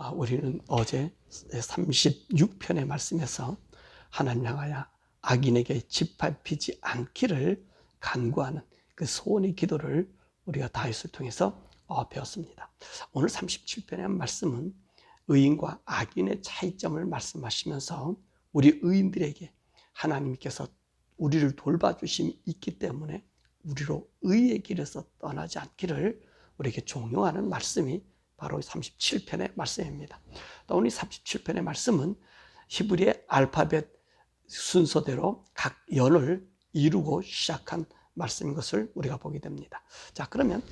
아, 우리는 어제 36편의 말씀에서 하나님 향하여 악인에게 짓밟히지 않기를 간구하는 그 소원의 기도를 우리가 다윗을 통해서 어, 배웠습니다. 오늘 37편의 말씀은 의인과 악인의 차이점을 말씀하시면서 우리 의인들에게 하나님께서 우리를 돌봐주심이 있기 때문에 우리로 의의 길에서 떠나지 않기를 우리에게 종용하는 말씀이 바로 37편의 말씀입니다. 또 오늘 37편의 말씀은 히브리의 알파벳 순서대로 각 연을 이루고 시작한 말씀인 것을 우리가 보게 됩니다. 자, 그러면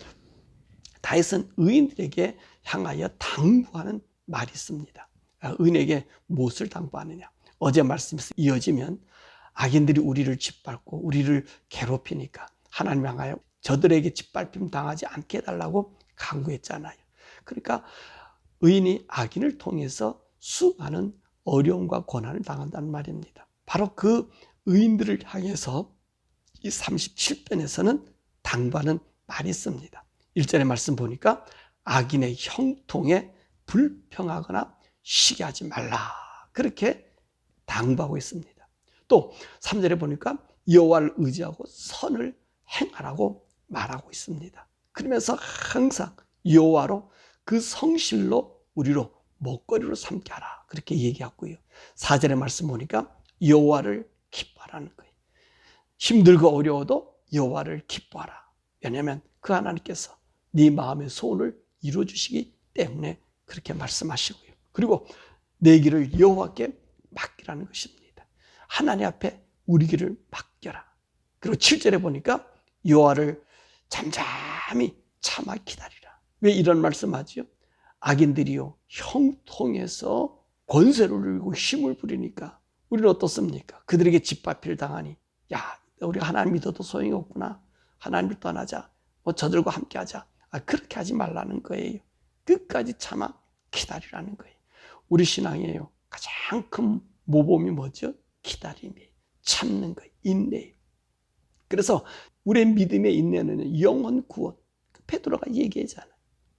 다윗은 의인들에게 향하여 당부하는 말이 있습니다. 아, 의인에게 무엇을 당부하느냐? 어제 말씀에서 이어지면 악인들이 우리를 짓밟고 우리를 괴롭히니까 하나님 향하여 저들에게 짓밟힘 당하지 않게 해달라고 강구했잖아요. 그러니까 의인이 악인을 통해서 수많은 어려움과 고난을 당한다는 말입니다. 바로 그 의인들을 향해서 이 37편에서는 당부하는 말이 있습니다. 1절의 말씀 보니까 악인의 형통에 불평하거나 시기하지 말라. 그렇게 당부하고 있습니다. 또 3절에 보니까 여호와를 의지하고 선을 행하라고 말하고 있습니다. 그러면서 항상 여호와로 그 성실로 우리로 먹거리로 삼게 하라. 그렇게 얘기하고요. 4절의 말씀 보니까 여호와를 기뻐하라는 거예요. 힘들고 어려워도 여호와를 기뻐하라. 왜냐하면 그 하나님께서 네 마음의 소원을 이루어 주시기 때문에 그렇게 말씀하시고요. 그리고 내 길을 여호와께 맡기라는 것입니다. 하나님 앞에 우리 길을 맡겨라. 그리고 7절에 보니까 여호와를 잠잠히 참아 기다리라. 왜 이런 말씀하지요? 악인들이요 형통해서 권세를 누리고 힘을 부리니까 우리는 어떻습니까? 그들에게 짓밟힐 당하니 야 우리 하나님 믿어도 소용이 없구나. 하나님을 떠나자. 뭐 저들과 함께하자. 아, 그렇게 하지 말라는 거예요. 끝까지 참아 기다리라는 거예요. 우리 신앙이에요. 가장 큰 모범이 뭐죠? 기다림이에요. 참는 거예요. 인내예요. 그래서 우리의 믿음의 인내는 영원 구원. 베드로가 얘기하잖아요.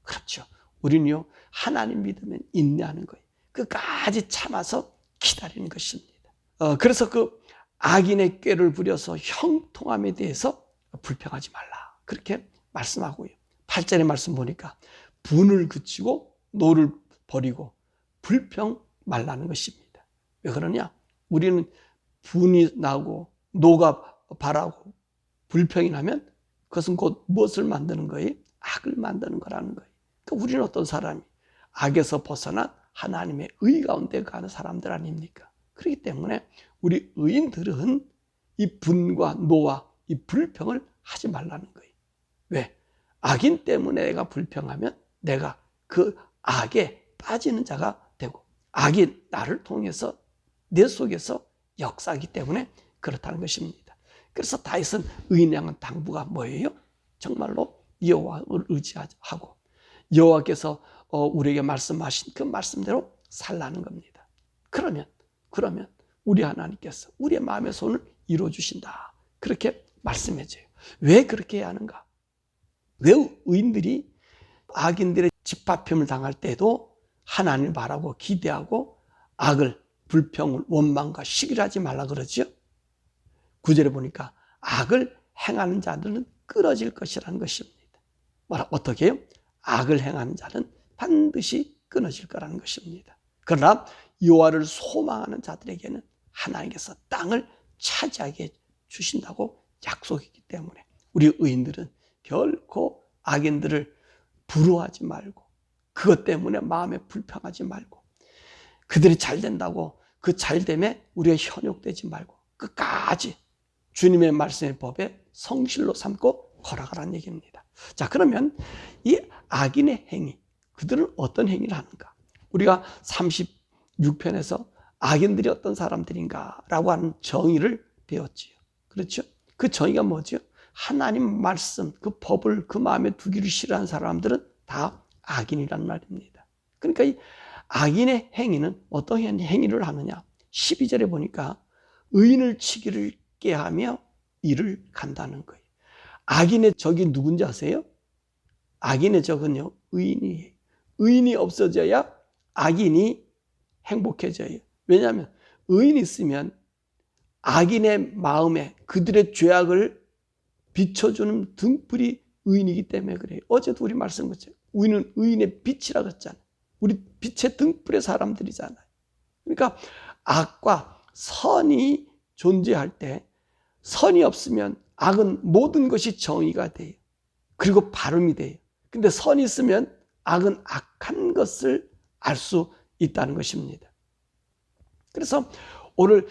그렇죠. 우리는요 하나님 믿으면 인내하는 거예요. 끝까지 참아서 기다리는 것입니다. 어, 그래서 그 악인의 꾀를 부려서 형통함에 대해서 불평하지 말라. 그렇게 말씀하고요. 8절의 말씀 보니까 분을 그치고 노를 버리고 불평 말라는 것입니다. 왜 그러냐? 우리는 분이 나고 노가 바라고 불평이 나면 그것은 곧 무엇을 만드는 거예요? 악을 만드는 거라는 거예요. 그러니까 우리는 어떤 사람이 악에서 벗어난 하나님의 의 가운데 가는 사람들 아닙니까? 그렇기 때문에 우리 의인들은 이 분과 노와 이 불평을 하지 말라는 거예요. 왜? 악인 때문에 내가 불평하면 내가 그 악에 빠지는 자가 되고 악이 나를 통해서 내 속에서 역사하기 때문에 그렇다는 것입니다. 그래서 다윗은 향한 당부가 뭐예요? 정말로 여호와를 의지하고 여호와께서 어, 우리에게 말씀하신 그 말씀대로 살라는 겁니다. 그러면 그러면 우리 하나님께서 우리의 마음의 손을 이루어 주신다. 그렇게 말씀해줘요. 왜 그렇게 해야 하는가? 왜 의인들이 악인들의 집합힘을 당할 때도 하나님을 바라고 기대하고 악을 불평을 원망과 시기를 하지 말라 그러죠? 구절에 보니까 악을 행하는 자들은 끊어질 것이라는 것입니다. 뭐라 어떻게 해요? 악을 행하는 자는 반드시 끊어질 거라는 것입니다. 그러나 여호와를 소망하는 자들에게는 하나님께서 땅을 차지하게 주신다고 약속했기 때문에 우리 의인들은 결코 악인들을 부러워하지 말고 그것 때문에 마음에 불평하지 말고 그들이 잘 된다고 그 잘됨에 우리가 현혹되지 말고 끝까지 주님의 말씀의 법에 성실로 삼고 걸어가라는 얘기입니다. 자, 그러면 이 악인의 행위, 그들은 어떤 행위를 하는가? 우리가 36편에서 악인들이 어떤 사람들인가라고 하는 정의를 배웠지요. 그렇죠? 그 정의가 뭐죠? 하나님 말씀, 그 법을 그 마음에 두기를 싫어하는 사람들은 다 악인이란 말입니다. 그러니까 이 악인의 행위는 어떤 행위를 하느냐? 12절에 보니까 의인을 치기를 깨하며 일을 간다는 거예요. 악인의 적이 누군지 아세요? 악인의 적은요, 의인이에요. 의인이 없어져야 악인이 행복해져요. 왜냐하면 의인이 있으면 악인의 마음에 그들의 죄악을 비춰주는 등불이 의인이기 때문에 그래요. 어제도 우리 말씀 것처럼 우리는 의인의 빛이라 그랬잖아요. 우리 빛의 등불의 사람들이잖아요. 그러니까 악과 선이 존재할 때 선이 없으면 악은 모든 것이 정의가 돼요. 그리고 발음이 돼요. 근데 선이 있으면 악은 악한 것을 알 수 있다는 것입니다. 그래서 오늘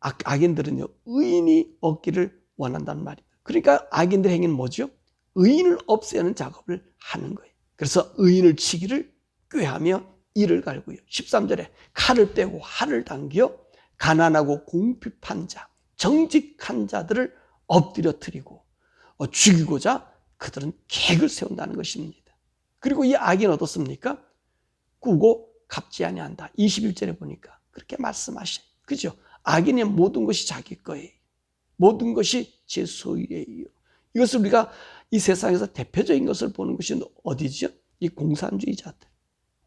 악, 악인들은요, 의인이 얻기를 원한단 말입니다. 그러니까 악인들의 행위는 뭐죠? 의인을 없애는 작업을 하는 거예요. 그래서 의인을 치기를 꾀하며 이를 갈고요. 13절에 칼을 빼고 활을 당겨 가난하고 공핍한 자, 정직한 자들을 엎드려뜨리고 어, 죽이고자 그들은 계획을 세운다는 것입니다. 그리고 이 악인 어떻습니까? 꾸고 갚지 아니한다. 21절에 보니까 그렇게 말씀하셔요. 그죠? 악인의 모든 것이 자기 거예요. 모든 것이 제 소유예요. 이것을 우리가 이 세상에서 대표적인 것을 보는 것이 어디죠? 이 공산주의자들.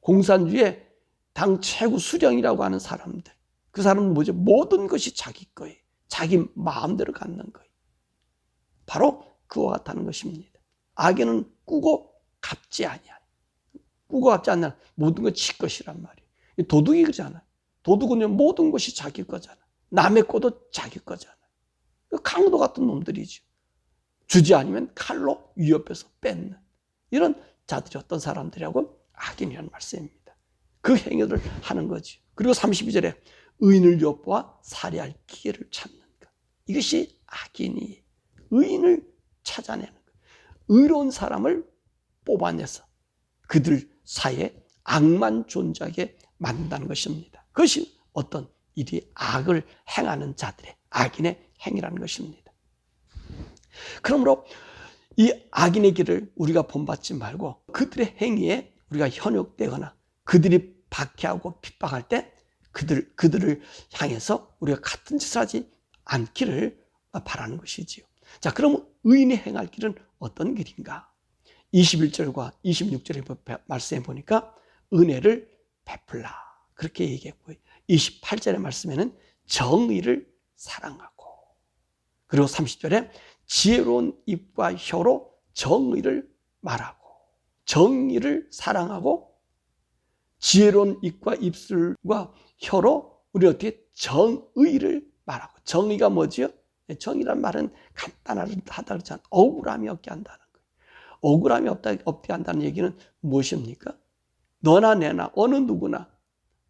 공산주의 당 최고 수령이라고 하는 사람들. 그 사람은 뭐죠? 모든 것이 자기 거예요. 자기 마음대로 갖는 거예요. 바로 그와 같다는 것입니다. 악인은 꾸고 갚지 아니야. 꾸고 갚지 않는 모든 것지 것이란 말이에요. 도둑이 그잖아요. 도둑은 모든 것이 자기 거잖아. 남의 것도 자기 거잖아. 강도 같은 놈들이죠. 주지 않으면 칼로 위협해서 뺏는 이런 자들이 어떤 사람들이라고 악인이라는 말씀입니다. 그 행위를 하는 거죠. 그리고 32절에 의인을 엿보아 살해할 기회를 찾는 것. 이것이 악인이 의인을 찾아내는 것. 의로운 사람을 뽑아내서 그들 사이에 악만 존재하게 만든다는 것입니다. 그것이 어떤 일이 악을 행하는 자들의 악인의 행위라는 것입니다. 그러므로 이 악인의 길을 우리가 본받지 말고 그들의 행위에 우리가 현혹되거나 그들이 박해하고 핍박할 때 그들, 그들을 향해서 우리가 같은 짓을 하지 않기를 바라는 것이지요. 자, 그럼 의인이 행할 길은 어떤 길인가? 21절과 26절에 말씀해 보니까 은혜를 베풀라. 그렇게 얘기했고요. 28절의 말씀에는 정의를 사랑하고 그리고 30절에 지혜로운 입과 혀로 정의를 말하고 정의를 사랑하고 지혜로운 입과 입술과 혀로 우리 어떻게 정의를 말하고 정의가 뭐지요? 정의란 말은 간단하다 그러지 않 억울함이 없게 한다는 거예요. 억울함이 없다, 없게 한다는 얘기는 무엇입니까? 너나 내나 어느 누구나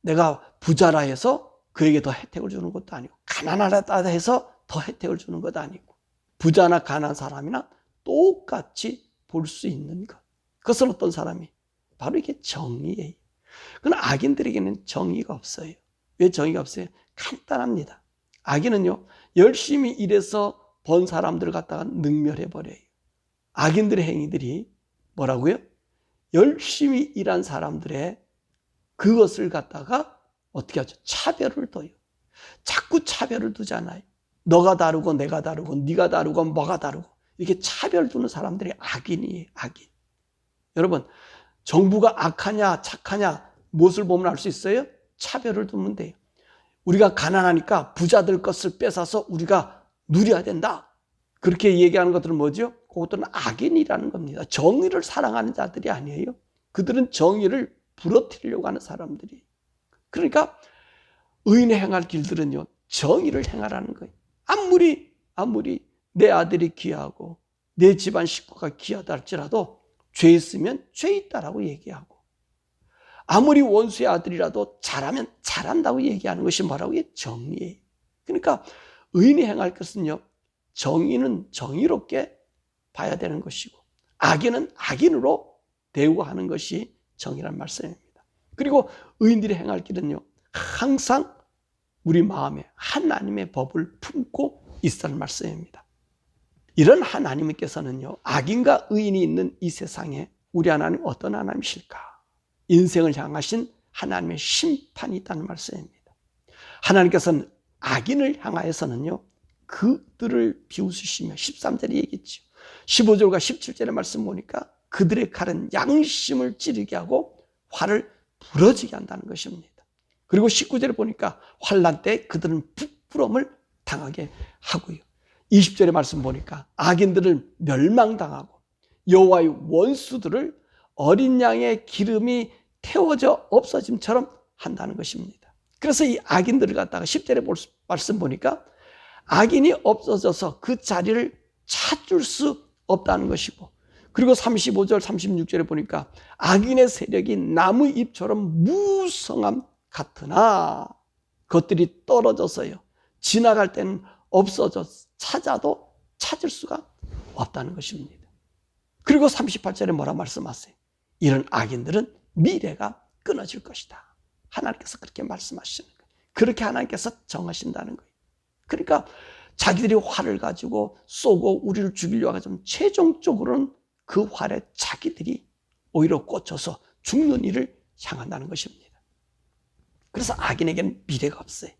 내가 부자라 해서 그에게 더 혜택을 주는 것도 아니고 가난하다 해서 더 혜택을 주는 것도 아니고 부자나 가난한 사람이나 똑같이 볼 수 있는 것. 그것은 어떤 사람이? 바로 이게 정의예요. 그러나 악인들에게는 정의가 없어요. 왜 정의가 없어요? 간단합니다. 악인은요, 열심히 일해서 번 사람들을 갖다가 능멸해 버려요. 악인들의 행위들이 뭐라고요? 열심히 일한 사람들의 그것을 갖다가 어떻게 하죠? 차별을 둬요. 자꾸 차별을 두잖아요. 너가 다르고 내가 다르고 네가 다르고 뭐가 다르고 이렇게 차별 두는 사람들이 악인이에요. 악인. 여러분 정부가 악하냐 착하냐 무엇을 보면 알 수 있어요? 차별을 두면 돼요. 우리가 가난하니까 부자들 것을 뺏어서 우리가 누려야 된다. 그렇게 얘기하는 것들은 뭐죠? 그것들은 악인이라는 겁니다. 정의를 사랑하는 자들이 아니에요. 그들은 정의를 부러뜨리려고 하는 사람들이. 그러니까 의인의 행할 길들은요, 정의를 행하라는 거예요. 아무리, 아무리 내 아들이 귀하고 내 집안 식구가 귀하다 할지라도 죄 있으면 죄 있다라고 얘기하고 아무리 원수의 아들이라도 잘하면 잘한다고 얘기하는 것이 뭐라고 해? 정의예요. 그러니까 의인이 행할 것은요, 정의는 정의롭게 봐야 되는 것이고 악인은 악인으로 대우하는 것이 정의란 말씀입니다. 그리고 의인들이 행할 길은요, 항상 우리 마음에 하나님의 법을 품고 있다는 말씀입니다. 이런 하나님께서는요, 악인과 의인이 있는 이 세상에 우리 하나님 어떤 하나님이실까? 인생을 향하신 하나님의 심판이 있다는 말씀입니다. 하나님께서는 악인을 향하여서는요, 그들을 비웃으시며 13절에 얘기했죠. 15절과 17절의 말씀 보니까 그들의 칼은 양심을 찌르게 하고 활을 부러지게 한다는 것입니다. 그리고 19절에 보니까 환란 때 그들은 부끄러움을 당하게 하고요. 20절의 말씀 보니까 악인들을 멸망당하고 여호와의 원수들을 어린 양의 기름이 태워져 없어짐처럼 한다는 것입니다. 그래서 이 악인들을 갖다가 10절에 볼 말씀 보니까 악인이 없어져서 그 자리를 찾을 수 없다는 것이고 그리고 35절 36절에 보니까 악인의 세력이 나무 잎처럼 무성함 같으나 그것들이 떨어져서요 지나갈 때는 없어져 찾아도 찾을 수가 없다는 것입니다. 그리고 38절에 뭐라 말씀하세요? 이런 악인들은 미래가 끊어질 것이다. 하나님께서 그렇게 말씀하시는 거예요. 그렇게 하나님께서 정하신다는 거예요. 그러니까 자기들이 활을 가지고 쏘고 우리를 죽이려고 하지만 최종적으로는 그 활에 자기들이 오히려 꽂혀서 죽는 일을 향한다는 것입니다. 그래서 악인에게는 미래가 없어요.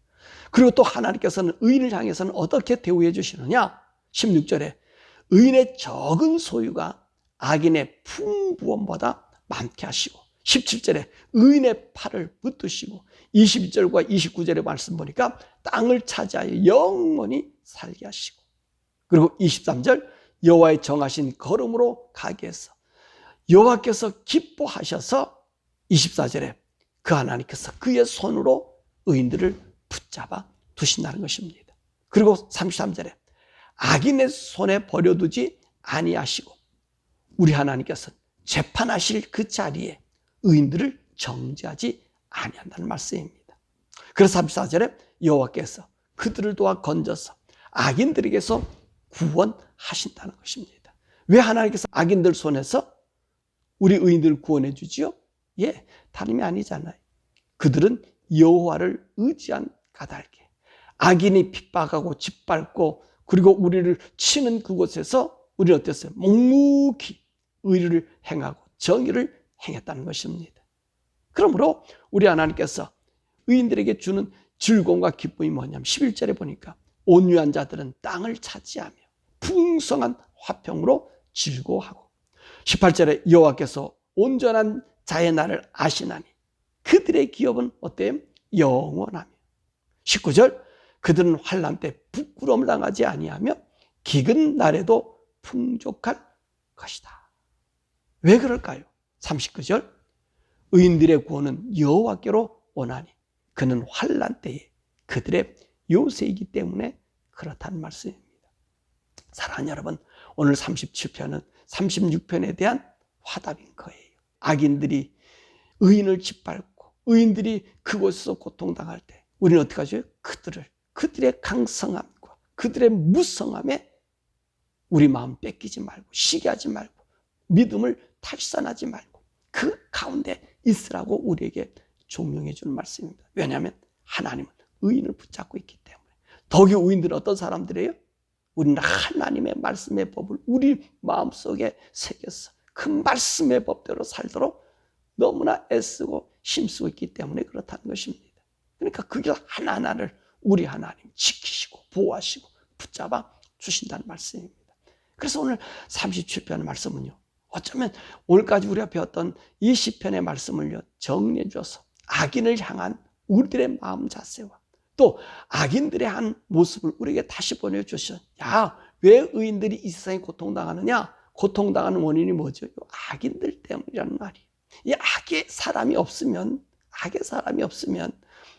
그리고 또 하나님께서는 의인을 향해서는 어떻게 대우해 주시느냐? 16절에 의인의 적은 소유가 악인의 풍부함보다 많게 하시고 17절에 의인의 팔을 붙드시고 22절과 29절의 말씀 보니까 땅을 차지하여 영원히 살게 하시고 그리고 23절 여호와의 정하신 걸음으로 가게 해서 여호와께서 기뻐하셔서 24절에 그 하나님께서 그의 손으로 의인들을 붙잡아 두신다는 것입니다. 그리고 33절에 악인의 손에 버려두지 아니하시고 우리 하나님께서 재판하실 그 자리에 의인들을 정지하지 아니한다는 말씀입니다. 그래서 34절에 여호와께서 그들을 도와 건져서 악인들에게서 구원하신다는 것입니다. 왜 하나님께서 악인들 손에서 우리 의인들을 구원해 주지요? 예, 다름이 아니잖아요. 그들은 여호와를 의지한 까닭에 악인이 핍박하고 짓밟고 그리고 우리를 치는 그곳에서 우리는 어땠어요? 묵묵히 의를 행하고 정의를 행했다는 것입니다. 그러므로 우리 하나님께서 의인들에게 주는 즐거움과 기쁨이 뭐냐면 11절에 보니까 온유한 자들은 땅을 차지하며 풍성한 화평으로 즐거워하고 18절에 여호와께서 온전한 자의 날을 아시나니 그들의 기업은 어때요? 영원하며 19절 그들은 환란 때 부끄러움을 당하지 아니하며 기근 날에도 풍족할 것이다. 왜 그럴까요? 39절 의인들의 구원은 여호와께로 오나니 그는 환란 때에 그들의 요새이기 때문에 그렇다는 말씀입니다. 사랑하는 여러분, 오늘 37편은 36편에 대한 화답인 거예요. 악인들이 의인을 짓밟고 의인들이 그곳에서 고통당할 때 우리는 어떻게 하죠? 그들을 그들의 강성함과 그들의 무성함에 우리 마음 뺏기지 말고 시기하지 말고 믿음을 탈선하지 말고 그 가운데 있으라고 우리에게 종용해 주는 말씀입니다. 왜냐하면 하나님은 의인을 붙잡고 있기 때문에 더기 의인들은 어떤 사람들이에요? 우리는 하나님의 말씀의 법을 우리 마음속에 새겨서 그 말씀의 법대로 살도록 너무나 애쓰고 힘쓰고 있기 때문에 그렇다는 것입니다. 그러니까 그길 하나하나를 우리 하나님 지키시고 보호하시고 붙잡아 주신다는 말씀입니다. 그래서 오늘 37편의 말씀은요. 어쩌면 오늘까지 우리가 배웠던 이 시편의 말씀을요. 정리해 주어서 악인을 향한 우리들의 마음 자세와 또 악인들의 한 모습을 우리에게 다시 보내주셔. 야, 왜 의인들이 이 세상에 고통당하느냐? 고통당하는 원인이 뭐죠? 악인들 때문이라는 말이에요. 이 악의 사람이 없으면, 악의 사람이 없으면,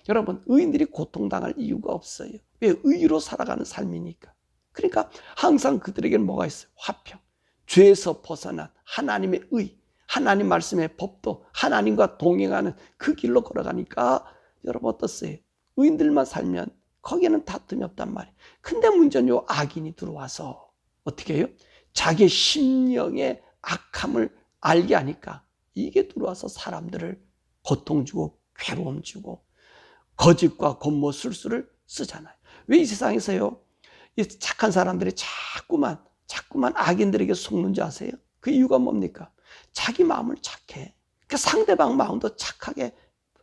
여러분, 의인들이 고통당할 이유가 없어요. 왜? 의로 살아가는 삶이니까. 그러니까 항상 그들에게는 뭐가 있어요? 화평. 죄에서 벗어난 하나님의 의, 하나님 말씀의 법도 하나님과 동행하는 그 길로 걸어가니까 여러분 어떻어요? 의인들만 살면 거기에는 다툼이 없단 말이에요. 근데 문제는 요 악인이 들어와서 어떻게 해요? 자기 심령의 악함을 알게 하니까 이게 들어와서 사람들을 고통 주고 괴로움 주고 거짓과 겉모 술수를 쓰잖아요. 왜 이 세상에서요? 이 착한 사람들이 자꾸만 자꾸만 악인들에게 속는 줄 아세요? 그 이유가 뭡니까? 자기 마음을 착해. 그 상대방 마음도 착하게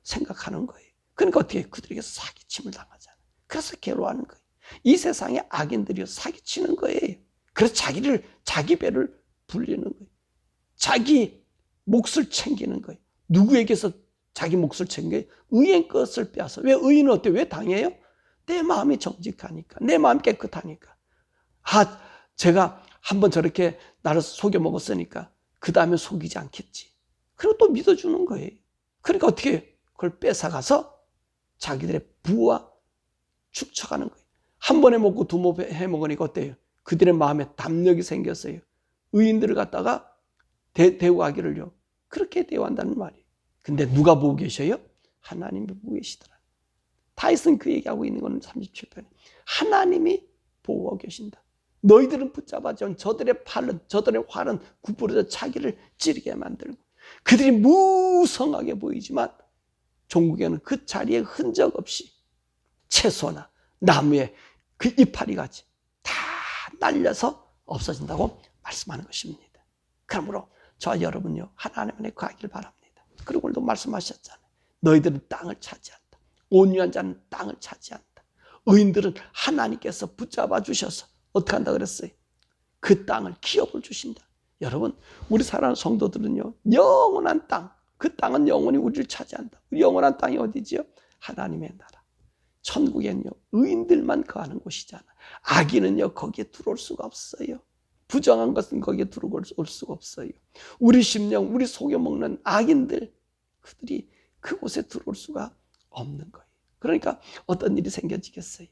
생각하는 거예요. 그러니까 어떻게 그들에게서 사기침을 당하잖아요. 그래서 괴로워하는 거예요. 이 세상에 악인들이 사기치는 거예요. 그래서 자기를 자기 배를 불리는 거예요. 자기 몫을 챙기는 거예요. 누구에게서 자기 몫을 챙겨 의인 것을 빼앗아. 왜 의인은 어때? 왜 당해요? 내 마음이 정직하니까. 내 마음이 깨끗하니까. 아, 제가 한번 저렇게 나를 속여 먹었으니까 그 다음에 속이지 않겠지. 그리고 또 믿어주는 거예요. 그러니까 어떻게? 그걸 뺏어가서 자기들의 부와 축척하는 거예요. 한 번에 먹고 두 번 해 먹으니까 어때요? 그들의 마음에 담력이 생겼어요. 의인들을 갖다가 대, 대우하기를요. 그렇게 대우한다는 말이에요. 근데 누가 보고 계셔요? 하나님이 보고 계시더라. 다이슨 그 얘기하고 있는 거는 37편에. 하나님이 보고 계신다. 너희들은 붙잡아 준 저들의 팔은, 저들의 활은 굽부러져 자기를 찌르게 만들고 그들이 무성하게 보이지만 종국에는 그 자리에 흔적 없이 채소나 나무에 그 이파리 같이 다 날려서 없어진다고 말씀하는 것입니다. 그러므로 저 여러분요 하나님 안에 거하기를 바랍니다. 그리고 오늘도 말씀하셨잖아요. 너희들은 땅을 차지한다. 온유한 자는 땅을 차지한다. 의인들은 하나님께서 붙잡아 주셔서 어떻게 한다 그랬어요? 그 땅을 기업을 주신다. 여러분, 우리 사랑하는 성도들은요, 영원한 땅, 그 땅은 영원히 우리를 차지한다. 영원한 땅이 어디지요? 하나님의 나라. 천국엔요, 의인들만 거하는 곳이잖아. 악인은요, 거기에 들어올 수가 없어요. 부정한 것은 거기에 들어올 수가 없어요. 우리 심령, 우리 속여 먹는 악인들, 그들이 그곳에 들어올 수가 없는 거예요. 그러니까 어떤 일이 생겨지겠어요?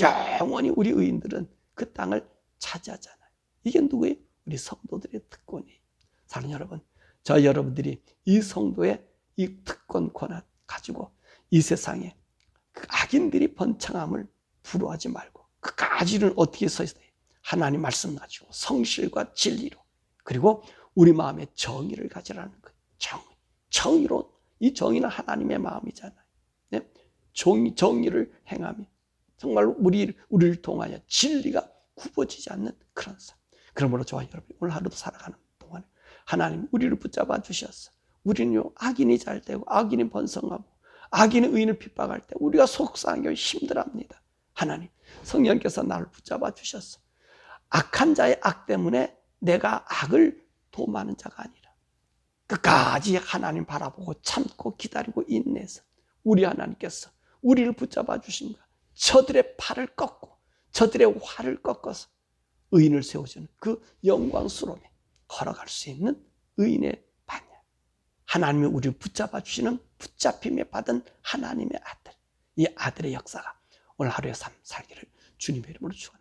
영원히 우리 의인들은 그 땅을 차지하잖아요. 이게 누구예요? 우리 성도들의 특권이에요. 사랑 여러분, 저 여러분들이 이 성도의 이 특권 권한 가지고 이 세상에 그 악인들이 번창함을 부러워하지 말고 그 가지는 어떻게 서 있어요? 하나님 말씀 가지고 성실과 진리로 그리고 우리 마음에 정의를 가지라는 거예요. 정의. 정의로 이 정의는 하나님의 마음이잖아요. 네? 정의, 정의를 행하며 정말 우리, 우리를 통하여 진리가 굽어지지 않는 그런 삶. 그러므로 저와 여러분 오늘 하루도 살아가는 동안에 하나님 우리를 붙잡아 주셨어. 우리는요 악인이 잘 되고 악인이 번성하고 악인이 의인을 핍박할 때 우리가 속상하게 힘들합니다. 하나님 성령께서 나를 붙잡아 주셨어. 악한 자의 악 때문에 내가 악을 도마는 자가 아니라 끝까지 하나님 바라보고 참고 기다리고 인내서 우리 하나님께서 우리를 붙잡아 주신 것 저들의 팔을 꺾고 저들의 활을 꺾어서 의인을 세워주는 그 영광스러움에 걸어갈 수 있는 의인의 반야. 하나님이 우리를 붙잡아 주시는 붙잡힘에 받은 하나님의 아들. 이 아들의 역사가 오늘 하루의 삶 살기를 주님의 이름으로 축원합니다.